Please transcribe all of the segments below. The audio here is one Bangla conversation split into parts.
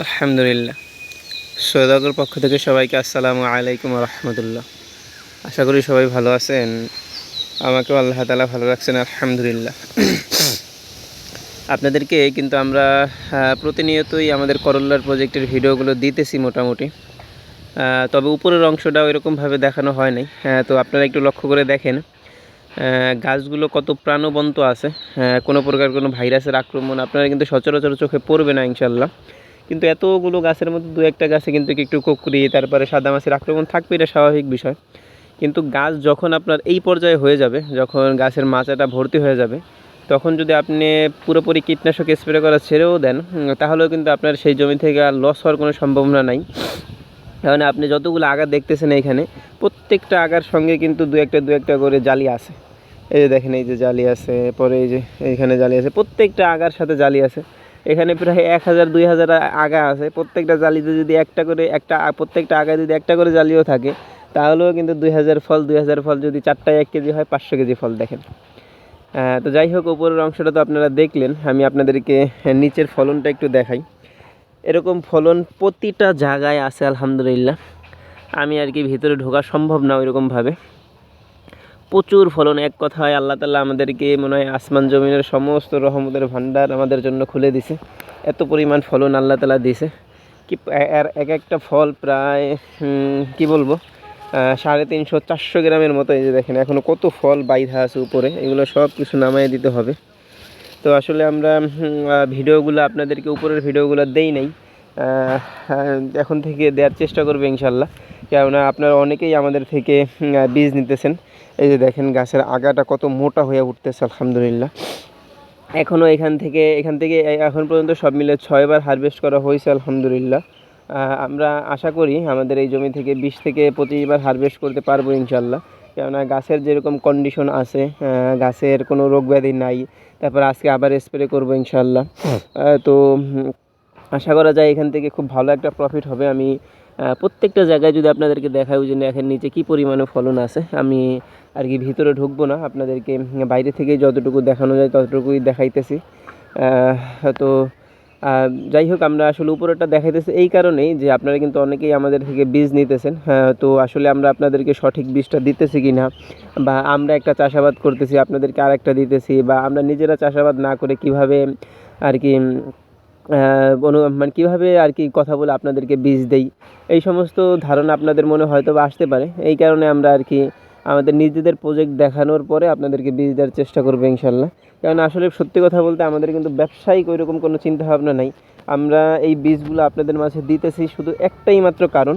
আলহামদুলিল্লাহ। সৈয়দাগর পক্ষ থেকে সবাইকে আসসালামু আলাইকুম রহমতুল্লাহ। আশা করি সবাই ভালো আছেন। আমাকেও আল্লাহ তালা ভালো রাখছেন, আলহামদুলিল্লাহ। আপনাদেরকে কিন্তু আমরা প্রতিনিয়তই আমাদের করল্লার প্রজেক্টের ভিডিওগুলো দিতেছি মোটামুটি। তবে উপরের অংশটা ওইরকমভাবে দেখানো হয় নাই। তো আপনারা একটু লক্ষ্য করে দেখেন। গাছগুলো কত প্রাণবন্ত আছে। কোনো প্রকার কোনো ভাইরাসের আক্রমণ আপনারা কিন্তু সচরাচর চোখে পড়বে না ইনশাল্লাহ কিন্তু এতগুলো গাছের মধ্যে দু একটা গাছে কিন্তু একটু কুকুরি তারপরে সাদা মাছের আক্রমণ থাকবে এটা স্বাভাবিক বিষয়। কিন্তু গাছ যখন আপনার এই পর্যায়ে হয়ে যাবে, যখন গাছের মাচাটা ভর্তি হয়ে যাবে, তখন যদি আপনি পুরোপুরি কীটনাশক স্প্রে করা ছেড়েও দেন তাহলেও কিন্তু আপনার সেই জমি থেকে আর লস হওয়ার কোনো সম্ভাবনা নাই। কারণ আপনি যতগুলো আগা দেখতেছেন এইখানে, প্রত্যেকটা আগার সঙ্গে কিন্তু দু একটা দু একটা করে জালি আছে। এই যে দেখেন, এই যে জালি আছে পরে এই যে এইখানে জালি আছে, প্রত্যেকটা আগার সাথে জালি আছে। এখানে প্রায় এক হাজার, দুই হাজার আগা আছে। প্রত্যেকটা জালিতে যদি একটা করে, একটা, প্রত্যেকটা আগায় যদি একটা করে জালিও থাকে, তাহলেও কিন্তু দুই হাজার ফল, দুই হাজার ফল যদি চারটায় এক কেজি হয়, পাঁচশো কেজি ফল দেখেন। তো যাই হোক, উপরের অংশটা তো আপনারা দেখলেন, আমি আপনাদেরকে নিচের ফলনটা একটু দেখাই। এরকম ফলন প্রতিটা জায়গায় আছে, আলহামদুলিল্লাহ। আমি আর কি ভিতরে ঢোকা সম্ভব না ওইরকমভাবে। প্রচুর ফলন, এক কথায় আল্লাহ তাল্লাহ আমাদেরকে মনে হয় আসমান জমিনের সমস্ত রহমতের ভান্ডার আমাদের জন্য খুলে দিছে। এত পরিমাণ ফলন আল্লাহ তালা দিছে। কি এক একটা ফল প্রায় কি বলব সাড়ে তিনশো, চারশো গ্রামের মতো এই যে দেখেন এখনও কত ফল বাইধা আছে উপরে, এগুলো সব কিছু নামাই দিতে হবে। তো আসলে আমরা ভিডিওগুলো আপনাদেরকে উপরের ভিডিওগুলো দেই নাই। এখন থেকে দেওয়ার চেষ্টা করবে ইনশাল্লাহ কেননা আপনারা অনেকেই আমাদের থেকে বীজ নিতেছেন। এই যে দেখেন গাছের আগাটা কত মোটা হয়ে উঠতেছে, আলহামদুলিল্লাহ। এখনও এখান থেকে এখান থেকে এখন পর্যন্ত সব মিলে ছয়বার হারভেস্ট করা হয়েছে, আলহামদুলিল্লাহ। আমরা আশা করি আমাদের এই জমি থেকে বিশ থেকে পঁচিশবার হারভেস্ট করতে পারব ইনশাল্লাহ কেননা গাছের যেরকম কন্ডিশন আছে গাছের কোনো রোগ ব্যাধি নাই, তারপর আজকে আবার স্প্রে করব ইনশাল্লাহ তো আশা করা যায় এখান থেকে খুব ভালো একটা প্রফিট হবে। আমি প্রত্যেকটা জায়গায় যদি আপনাদেরকে দেখাই ওই যে দেখেন নিচে কী পরিমাণে ফলন আছে আমি আর কি ভিতরে ঢুকবো না আপনাদেরকে বাইরে থেকে যতটুকু দেখানো যায় ততটুকুই দেখাইতেছি। তো যাই হোক আমরা আসলে উপরেরটা দেখাইতেছি এই কারণেই যে আপনারা কিন্তু অনেকেই আমাদের থেকে বীজ নিতেছেন। হ্যাঁ, তো আসলে আমরা আপনাদেরকে সঠিক বীজটা দিতেছি কি না বা আমরা একটা চাষাবাদ করতেছি আপনাদেরকে আরেকটা দিতেছি বা আমরা নিজেরা চাষাবাদ না করে কীভাবে আর কি অনু মানে কীভাবে আর কি কথা বলে আপনাদেরকে বীজ দেই? এই সমস্ত ধারণা আপনাদের মনে হয়তো বা আসতে পারে। এই কারণে আমরা আর কি আমাদের নিজেদের প্রজেক্ট দেখানোর পরে আপনাদেরকে বীজ দেওয়ার চেষ্টা করব ইনশাল্লাহ। কারণ আসলে সত্যি কথা বলতে আমাদের কিন্তু ব্যবসায়িক ওইরকম কোনো চিন্তাভাবনা নাই। আমরা এই বীজগুলো আপনাদের মাঝে দিতেছি শুধু একটাই মাত্র কারণ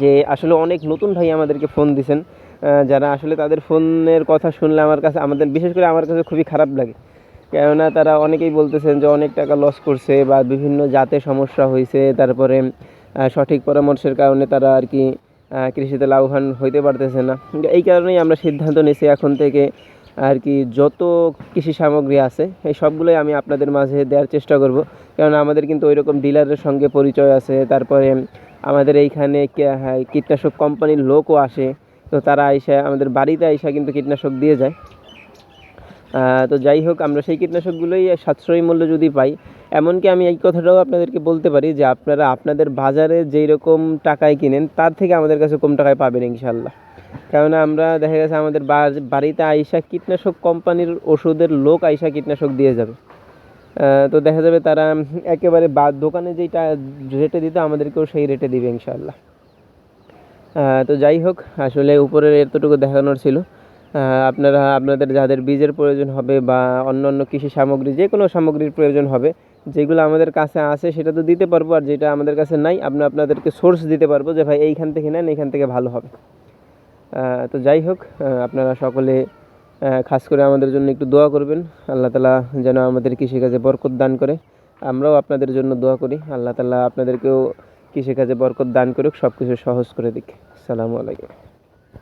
যে আসলে অনেক নতুন ভাই আমাদেরকে ফোন দিছেন। যারা আসলে তাদের ফোনের কথা শুনলে আমার কাছে, আমাদের, বিশেষ করে আমার কাছে খুবই খারাপ লাগে। কেননা তারা অনেকেই বলতেছেন যে অনেক টাকা লস করছে বা বিভিন্ন জাতে সমস্যা হয়েছে তারপরে সঠিক পরামর্শের কারণে তারা আর কি কৃষিতে লাভবান হইতে পারতেছে না। এই কারণেই আমরা সিদ্ধান্ত নিয়েছি এখন থেকে আর কি যত কৃষি সামগ্রী আছে এই সবগুলোই আমি আপনাদের মাঝে দেওয়ার চেষ্টা করব। কারণ আমাদের কিন্তু ওইরকম ডিলারের সঙ্গে পরিচয় আছে তারপরে আমাদের এইখানে হ্যাঁ, কীটনাশক কোম্পানির লোকও আসে। তো তারা আইসা আমাদের বাড়িতে আইসা কিন্তু কীটনাশক দিয়ে যায়। তো যাই হোক, আমরা সেই কীটনাশকগুলোই সাশ্রয়ী মূল্য যদি পাই, এমনকি আমি এই কথাটাও আপনাদেরকে বলতে পারি যে আপনারা আপনাদের বাজারে যেই রকম টাকায় কিনেন, তার থেকে আমাদের কাছে কম টাকায় পাবেন ইনশাল্লাহ কেননা আমরা দেখা গেছে আমাদের বাড়িতে আইসা কীটনাশক কোম্পানির ওষুধের লোক আইসা কীটনাশক দিয়ে যাবে। তো দেখা যাবে তারা একেবারে বা, দোকানে যেইটা রেটে দিত, আমাদেরকেও সেই রেটে দিবে ইনশাল্লাহ তো যাই হোক, আসলে উপরের এতটুকু দেখানোর ছিল। আপনারা, আপনাদের যাদের বীজের প্রয়োজন হবে বা অন্য অন্য কৃষি সামগ্রী, যে কোনো সামগ্রীর প্রয়োজন হবে, যেগুলো আমাদের কাছে আছে সেটা তো দিতে পারব আর যেটা আমাদের কাছে নাই, আমরা আপনাদেরকে সোর্স দিতে পারব যে ভাই এইখান থেকে নেন, এইখান থেকে ভালো হবে। তো যাই হোক আপনারা সকলে খাস করে আমাদের জন্য একটু দোয়া করবেন। আল্লাহ তালা যেন আমাদের কৃষিকাজে বরকত দান করে। আমরাও আপনাদের জন্য দোয়া করি। আল্লাহ তালা আপনাদেরকেও কৃষিকাজে বরকত দান করুক সব কিছু সহজ করে দিক। সালামু আলাইকুম।